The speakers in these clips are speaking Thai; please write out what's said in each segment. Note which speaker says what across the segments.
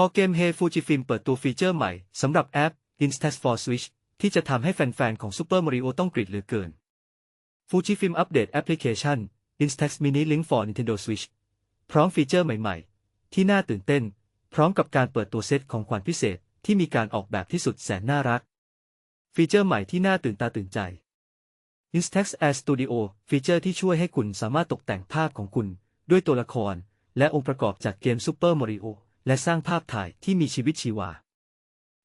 Speaker 1: คอเกม Hey Fujifilm เปิดตัวฟีเจอร์ใหม่สำหรับแอป Instax for Switch ที่จะทำให้แฟนๆ ของ Super Mario ต้องกรีดเหลือเกิน Fujifilm อัปเดตแอปพลิเคชัน Instax Mini Link for Nintendo Switch พร้อมฟีเจอร์ใหม่ๆ ที่น่าตื่นเต้น พร้อมกับการเปิดตัวเซตของขวัญพิเศษที่มีการออกแบบที่สุดแสนน่ารัก ฟีเจอร์ใหม่ที่น่าตื่นตาตื่นใจ Instax Air Studio ฟีเจอร์ที่ช่วยให้คุณสามารถตกแต่งภาพของคุณ ด้วยตัวละคร และองค์ประกอบจากเกม Super Mario และสร้างภาพถ่ายที่มีชีวิตชีวา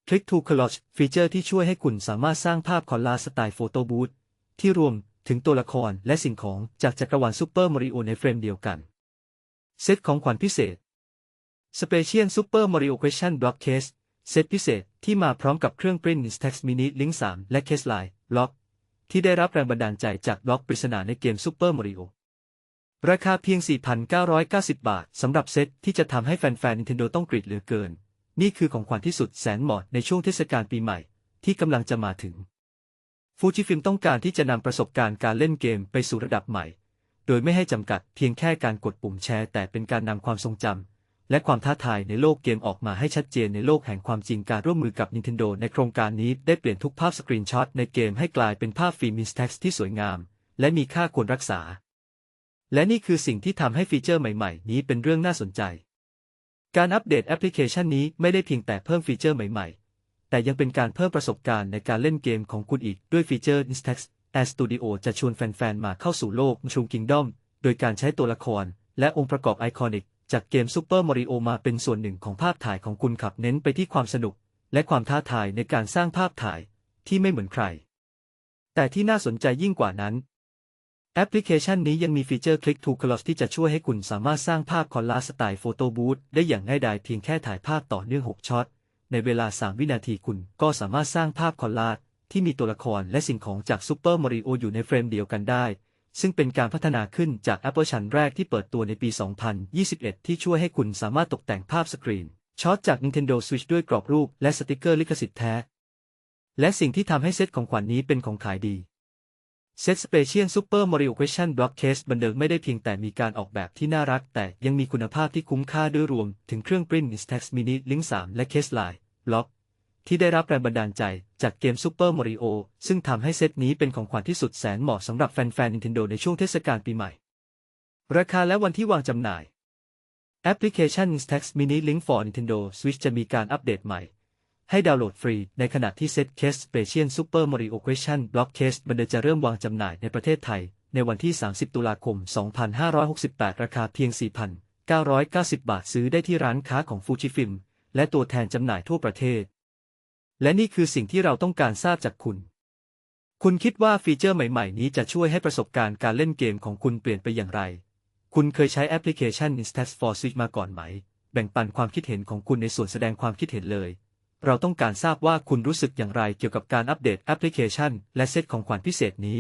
Speaker 1: Click to Collage ฟีเจอร์ที่ช่วยให้คุณสามารถสร้างภาพคอลลาสไตล์โฟโต้บูธที่รวมถึงตัวละครและสิ่งของจากจักรวาล Super Mario ในเฟรมเดียวกัน เซตของขวัญพิเศษ Special Super Mario Question Block Case เซตพิเศษที่มาพร้อมกับเครื่องปริ้น Instax Mini Link 3 และ Case Line ล็อกที่ได้รับแรงบันดาลใจจากบล็อกปริศนาในเกม Super Mario ราคาเพียง 4,990 บาท สำหรับเซตที่จะทำให้แฟนๆ Nintendo ต้องกรีดเหลือเกิน นี่คือของขวัญที่สุดแสนเหมาะในช่วงเทศกาลปีใหม่ ที่กำลังจะมาถึง ฟูจิฟิล์มต้องการที่จะนำประสบการณ์การเล่นเกมไปสู่ระดับใหม่ โดยไม่ให้จำกัดเพียงแค่การกดปุ่มแชร์ แต่เป็นการนำความทรงจำและความท้าทายในโลกเกมออกมาให้ชัดเจนในโลกแห่งความจริงการร่วมมือกับ Nintendo ในโครงการนี้ได้เปลี่ยนทุกภาพสกรีนช็อตในเกมให้กลายเป็นภาพฟิล์มมิสแท็กที่สวยงาม และมีค่าควรรักษา และนี่คือสิ่งที่ทำให้ฟีเจอร์ใหม่ๆ นี้เป็นเรื่องน่าสนใจ การอัปเดตแอปพลิเคชันนี้ไม่ได้เพียงแต่เพิ่มฟีเจอร์ใหม่ๆ แต่ยังเป็นการเพิ่มประสบการณ์ในการเล่นเกมของคุณอีกด้วยฟีเจอร์ Instax Air Studio จะชวนแฟนๆ มาเข้าสู่โลก Mushroom Kingdom โดยการใช้ตัวละคร และองค์ประกอบไอคอนิก จากเกม Super Mario มาเป็นส่วนหนึ่งของภาพถ่ายของคุณขับเน้นไปที่ความสนุก และความท้าทายในการสร้างภาพถ่ายที่ไม่เหมือนใคร แต่ที่น่าสนใจยิ่งกว่านั้น แอปพลิเคชันนี้ยังมีฟีเจอร์ Click to Collage ที่จะช่วยให้คุณสามารถสร้างภาพคอลลาสไตล์โฟโต้บูธได้อย่างง่ายดายเพียงแค่ถ่ายภาพต่อเนื่อง 6 ช็อต ในเวลา 3 วินาทีคุณก็สามารถสร้างภาพคอลลาจที่มีตัวละครและสิ่งของจาก Super Mario อยู่ในเฟรมเดียวกันได้ ซึ่งเป็นการพัฒนาขึ้นจากแอปเปิลชันแรกที่เปิดตัวในปี 2021 ที่ช่วยให้คุณสามารถตกแต่งภาพสกรีนช็อตจาก Nintendo Switch ด้วยกรอบรูปและสติกเกอร์ลิขสิทธิ์แท้ และสิ่งที่ทำให้เซตของขวัญนนี้เป็นของขายดี เซต Special Super Mario Question Block Case บันเดิงไม่ได้เพียงแต่มีการออกแบบที่น่ารัก แต่ยังมีคุณภาพที่คุ้มค่าด้วยรวม ถึงเครื่องปริ้น Instax Mini Link 3 และ Case Line ล็อก ที่ได้รับแรงบันดาลใจจากเกม Super Mario ซึ่งทำให้เซตนี้เป็นของขวัญที่สุดแสนเหมาะสำหรับแฟนๆ Nintendo ในช่วงเทศกาลปีใหม่ ราคาและวันที่วางจำหน่าย แอปพลิเคชัน Instax Mini Link for Nintendo Switch จะมีการอัปเดตใหม่ ให้ดาวน์โหลดฟรี ในขณะที่เซต Case Special Super Mario Question Block Case บันเดจะเริ่มวางจำหน่ายในประเทศไทย ในวันที่ 30 ตุลาคม 2568 ราคาเพียง 4,990 บาทซื้อได้ที่ร้านค้าของ Fujifilm และตัวแทนจำหน่ายทั่วประเทศ และนี่คือสิ่งที่เราต้องการทราบจากคุณ คุณคิดว่าฟีเจอร์ใหม่ๆ นี้จะช่วยให้ประสบการณ์การเล่นเกมของคุณเปลี่ยนไปอย่างไร คุณเคยใช้แอปพลิเคชัน Instax for Switch มาก่อนไหม แบ่งปันความคิดเห็นของคุณในส่วนแสดงความคิดเห็นเลย เราต้องการทราบว่าคุณรู้สึกอย่างไรเกี่ยวกับการอัปเดตแอปพลิเคชัน และเซตของขวัญพิเศษนี้